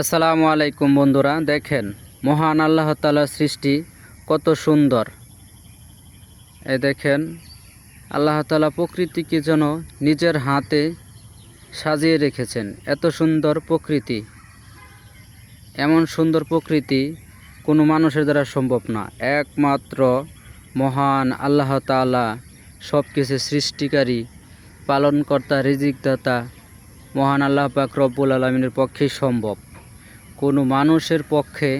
আসসালামু আলাইকুম বন্ধুরা, দেখেন, মহান আল্লাহ তালার সৃষ্টি কত সুন্দর। এ দেখেন, আল্লাহ তালা প্রকৃতিকে যেন নিজের হাতে সাজিয়ে রেখেছেন, এত সুন্দর প্রকৃতি। এমন সুন্দর প্রকৃতি কোনো মানুষের দ্বারা সম্ভব না, একমাত্র মহান আল্লাহ তালা সব কিছু সৃষ্টিকারী, পালনকর্তা, রিজিকদাতা, মহান আল্লাহ পাক রব্বুল আলমিনের পক্ষেই সম্ভব। কোনো মানুষের পক্ষে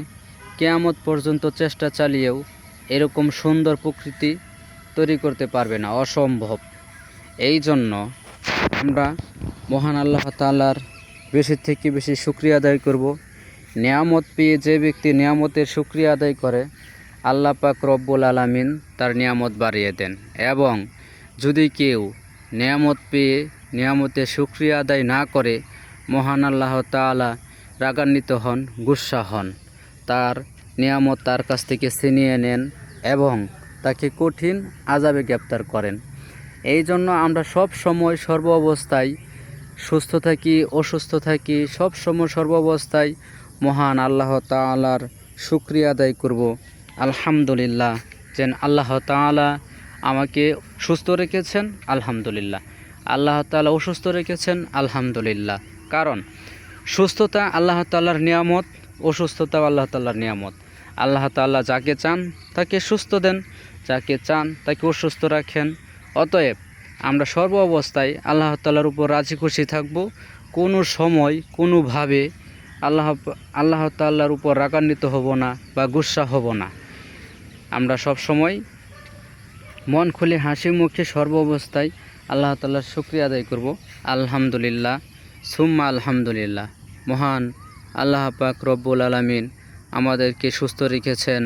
কেয়ামত পর্যন্ত চেষ্টা চালিয়েও এরকম সুন্দর প্রকৃতি তৈরি করতে পারবে না, অসম্ভব। এই জন্য আমরা মহান আল্লাহ তালার বেশি থেকে বেশি শুক্রিয়া আদায় করব। নিয়ামত পেয়ে যে ব্যক্তি নিয়ামতের শুক্রিয়া আদায় করে, আল্লাহ পাক রব্বুল আলামিন তার নিয়ামত বাড়িয়ে দেন। এবং যদি কেউ নিয়ামত পেয়ে নিয়ামতের শুক্রিয়া আদায় না করে, মহান আল্লাহ তাআলা রাগান্বিত হন, গুসা হন। তার নিয়ামত তার কাছ থেকে ছিনিয়ে নেন এবং তাকে কঠিন আজাবে গ্রেপ্তার করেন। এই জন্য আমরা সব সময় সর্ব অবস্থায় সুস্থ থাকি, অসুস্থ থাকি, সব সময় সর্ব অবস্থায় মহান আল্লাহ তাআলার শুক্রিয়া আদায় করব। আলহামদুলিল্লাহ, যেন আল্লাহ তাআলা আমাকে সুস্থ রেখেছেন, আলহামদুলিল্লাহ। আল্লাহ তাআলা অসুস্থ রেখেছেন, আলহামদুলিল্লাহ। কারণ সুস্থতা আল্লাহ তাআলার নিয়ামত অসুস্থতাও আল্লাহ তাআলার নিয়ামত। আল্লাহ তাআলা যাকে চান তাকে সুস্থ দেন, যাকে চান তাকে অসুস্থ রাখেন। অতএব আমরা সর্ব অবস্থায় আল্লাহ তাআলার উপর রাজি খুশি থাকব। কোনো সময়, কোনোভাবে আল্লাহ আল্লাহ তাল্লার উপর রাগান্বিত হব না বা গুসা হব না। আমরা সব সময় মন খুলে হাসি মুখে সর্ব অবস্থায় আল্লাহ তাল্লার শুক্রিয়া আদায় করব। আলহামদুলিল্লাহ, সুম্মা আলহামদুলিল্লাহ। মহান আল্লাহ পাক রব্বুল আলমিন আমাদেরকে সুস্থ রেখেছেন।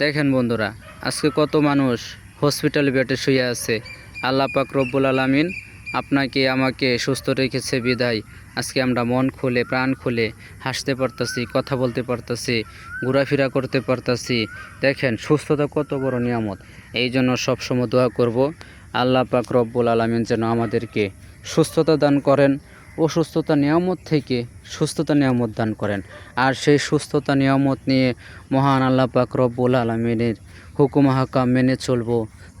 দেখেন বন্ধুরা, আজকে কত মানুষ হসপিটাল বেডে শুয়ে আছে। আল্লাহ পাক রব্বুল আলমিন আপনাকে, আমাকে সুস্থ রেখেছে বিদায়। আজকে আমরা মন খুলে, প্রাণ খুলে হাসতে পারতাছি, কথা বলতে পারতাছি, ঘোরাফেরা করতে পারতাছি। দেখেন, সুস্থতা কত বড় নিয়ামত। এই জন্য সবসময় দোয়া করব, আল্লাহ পাক রব্বুল আলমিন যেন আমাদেরকে সুস্থতা দান করেন। অসুস্থতা নিয়ামত থেকে সুস্থতা নিয়ামত দান করেন। আর সেই সুস্থতা নিয়ামত নিয়ে মহান আল্লাহ পাক রব্বুল আলমিনের হুকুম হাকাম মেনে চলব।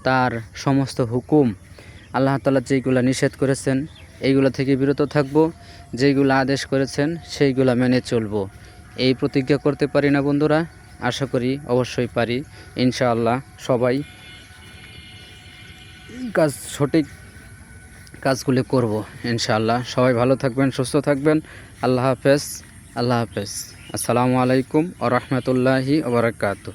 তার সমস্ত হুকুম আল্লাহ তালা যেইগুলো নিষেধ করেছেন, এইগুলো থেকে বিরত থাকব। যেইগুলো আদেশ করেছেন, সেইগুলো মেনে চলব। এই প্রতিজ্ঞা করতে পারি না বন্ধুরা? আশা করি অবশ্যই পারি। ইনশাআল্লাহ সবাই কাজ সঠিক কাজগুলি করব, ইনশাআল্লাহ। সবাই ভালো থাকবেন, সুস্থ থাকবেন। আল্লাহ হাফেজ আল্লাহ হাফেজ। আসসালামু আলাইকুম ও রহমতুল্লাহি ওবরাকাতু